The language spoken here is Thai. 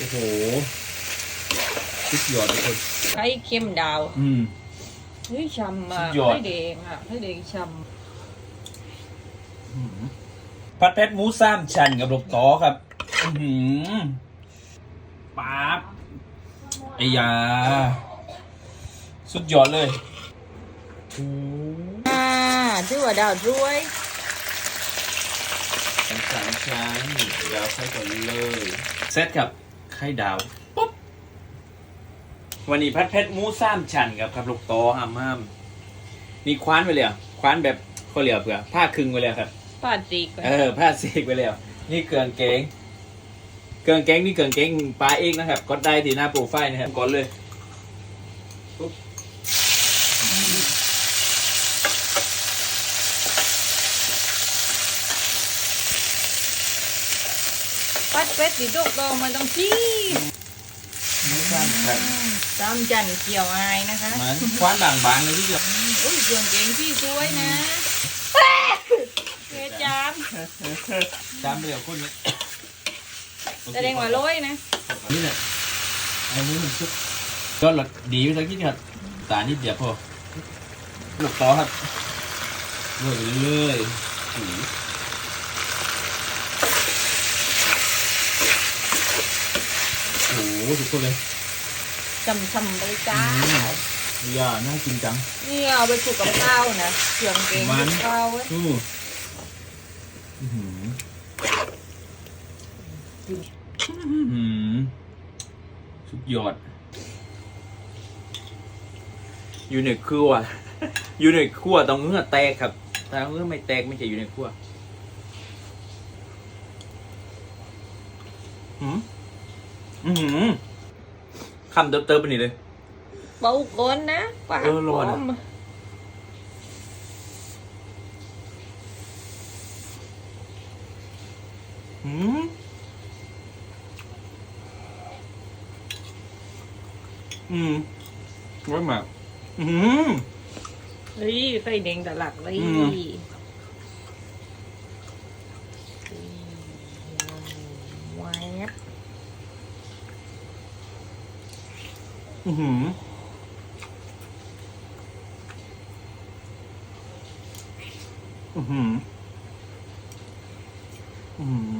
โอ้โหสุดยอดทุกคนไข่เค็มดาวอืม เฮ้ยช่ำอะสุดยอด ไข่แดงอะไข่แดงช่ผัดเผ็ดหมูสามชั้นกับลูกตอครับ อือหือป๊าบไอ้ยา สุดยอดเลยโอ้ำอ่าชื่อว่าดาวด้วย สามสามชั้นเดี๋ยวใส่ก่อนเลยเซตกับไข่ดาวปุ๊บวันนี้ผัดเผ็ดหมูสามชั้นกับครับลูกตอห้ามห้ามนี่คว้านไปเลยเหรอคว้านแบบเขาเรียกเผื่อผ้าคลึงไปเลยครับปาดจีกก่อนเออผ้าสีกไปแล้วนี่เกลืองเกงเกลืองเกงนี่เกลืองเกงปลาเองนะครับกดได้ที่หน้าโปรไฟล์นะครับกดเลย ปัดเป็ดติดโรคโตมันต้องชี้ไม่สร้างครับตามจันเกี่ยวอายนะคะมันคว้านบางบางๆเลยที่จะอุ้ยเครื่องเกงพี่สวยนะเกจามจำเรียวคนนี้แสดงว่าร้อยนะ นี่แหละอันนี้มันชุบก็หลดดีไปสักทีครับตานิดเดียวพอลูกต่อครับโรยไปเรื่อยๆ สีโอ้โหสุดคนเลยช่ำๆไปจ้าอย่าน่ากินจังนี่เอาไปคลุกกับข้าวนะเครื่องเกงมันกับข้าวเว้ยอู้อื้อหืออื้อหือสุดยอดอยู่ในครัวอยู่ในครัวต้องเงื่อแตกครับถ้าเงื่อไม่แตกไม่ใช่อยู่ในครัว อืม อือหือคำเติบๆไปนี่เลย เบาก้นนะปากเออร้อนอะหมอืมอืมร้อนมากอืม เฮ้ยไข่แดงตะหลักเลยอืม แวบ อือหืออือหืออือหือ